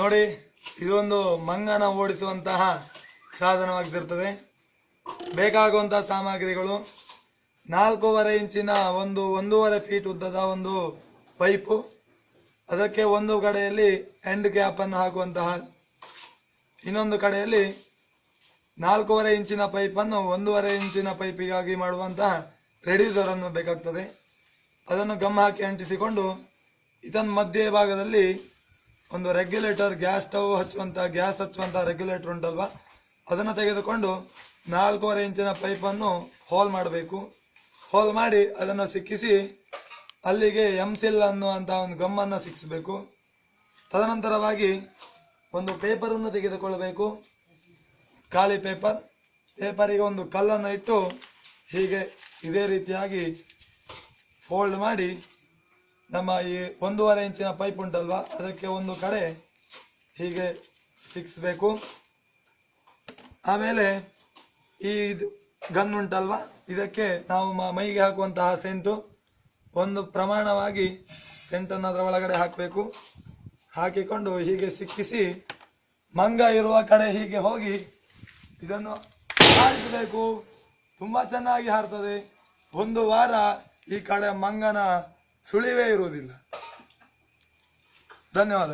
ನೋಡಿ, ಇದೊಂದು ಮಂಗನ ಓಡಿಸುವಂತಹ ಸಾಧನವಾಗಿರ್ತದೆ. ಬೇಕಾಗುವಂತಹ ಸಾಮಗ್ರಿಗಳು, ನಾಲ್ಕೂವರೆ ಇಂಚಿನ ಒಂದು ಒಂದೂವರೆ ಫೀಟ್ ಉದ್ದದ ಒಂದು ಪೈಪು, ಅದಕ್ಕೆ ಒಂದು ಕಡೆಯಲ್ಲಿ ಎಂಡ್ ಗ್ಯಾಪ್ ಅನ್ನು ಹಾಕುವಂತಹ, ಇನ್ನೊಂದು ಕಡೆಯಲ್ಲಿ ನಾಲ್ಕೂವರೆ ಇಂಚಿನ ಪೈಪನ್ನು ಒಂದೂವರೆ ಇಂಚಿನ ಪೈಪಿಗಾಗಿ ಮಾಡುವಂತಹ ರೆಡ್ಯೂಸರ್ ಅನ್ನು ಬೇಕಾಗ್ತದೆ. ಅದನ್ನು ಗಮ್ ಹಾಕಿ ಅಂಟಿಸಿಕೊಂಡು ಇದನ್ನು ಮಧ್ಯ ಭಾಗದಲ್ಲಿ ಒಂದು ರೆಗ್ಯುಲೇಟರ್ ಗ್ಯಾಸ್ ಸ್ಟವ್ ಹಚ್ಚುವಂತ ಗ್ಯಾಸ್ ಹಚ್ಚುವಂತ ರೆಗ್ಯುಲೇಟರ್ ಉಂಟಲ್ವಾ? ಅದನ್ನು ತೆಗೆದುಕೊಂಡು ನಾಲ್ಕೂವರೆ ಇಂಚಿನ ಪೈಪನ್ನು ಹೋಲ್ ಮಾಡಬೇಕು. ಹೋಲ್ ಮಾಡಿ ಅದನ್ನು ಸಿಕ್ಕಿಸಿ ಅಲ್ಲಿಗೆ ಎಂಸಿಲ್ ಅನ್ನುವಂಥ ಒಂದು ಗಮ್ಮನ್ನು ಸಿಕ್ಕಿಸಬೇಕು ತದನಂತರವಾಗಿ ಒಂದು ಪೇಪರನ್ನು ತೆಗೆದುಕೊಳ್ಳಬೇಕು ಖಾಲಿ ಪೇಪರ್ ಪೇಪರಿಗೆ ಒಂದು ಕಲ್ಲನ್ನು ಇಟ್ಟು ಹೀಗೆ ಇದೇ ರೀತಿಯಾಗಿ ಫೋಲ್ಡ್ ಮಾಡಿ ನಮ್ಮ ಈ ಒಂದೂವರೆ ಇಂಚಿನ ಪೈಪ್ ಉಂಟಲ್ವಾ? ಅದಕ್ಕೆ ಒಂದು ಕಡೆ ಹೀಗೆ ಸಿಕ್ಸ್ಬೇಕು. ಆಮೇಲೆ ಈ ಇದು ಗನ್ ಉಂಟಲ್ವಾ? ಇದಕ್ಕೆ ನಾವು ಮೈಗೆ ಹಾಕುವಂತಹ ಸೆಂಟು ಒಂದು ಪ್ರಮಾಣವಾಗಿ ಸೆಂಟನ್ನು ಅದರ ಒಳಗಡೆ ಹಾಕಬೇಕು. ಹಾಕಿಕೊಂಡು ಹೀಗೆ ಸಿಕ್ಕಿಸಿ ಮಂಗ ಇರುವ ಕಡೆ ಹೀಗೆ ಹೋಗಿ ಇದನ್ನು ಹಾರಿಸಬೇಕು. ತುಂಬ ಚೆನ್ನಾಗಿ ಹಾರ್ತದೆ. ಒಂದು ವಾರ ಈ ಕಡೆ ಮಂಗನ ಸುಳಿವೇ ಇರುವುದಿಲ್ಲ. ಧನ್ಯವಾದ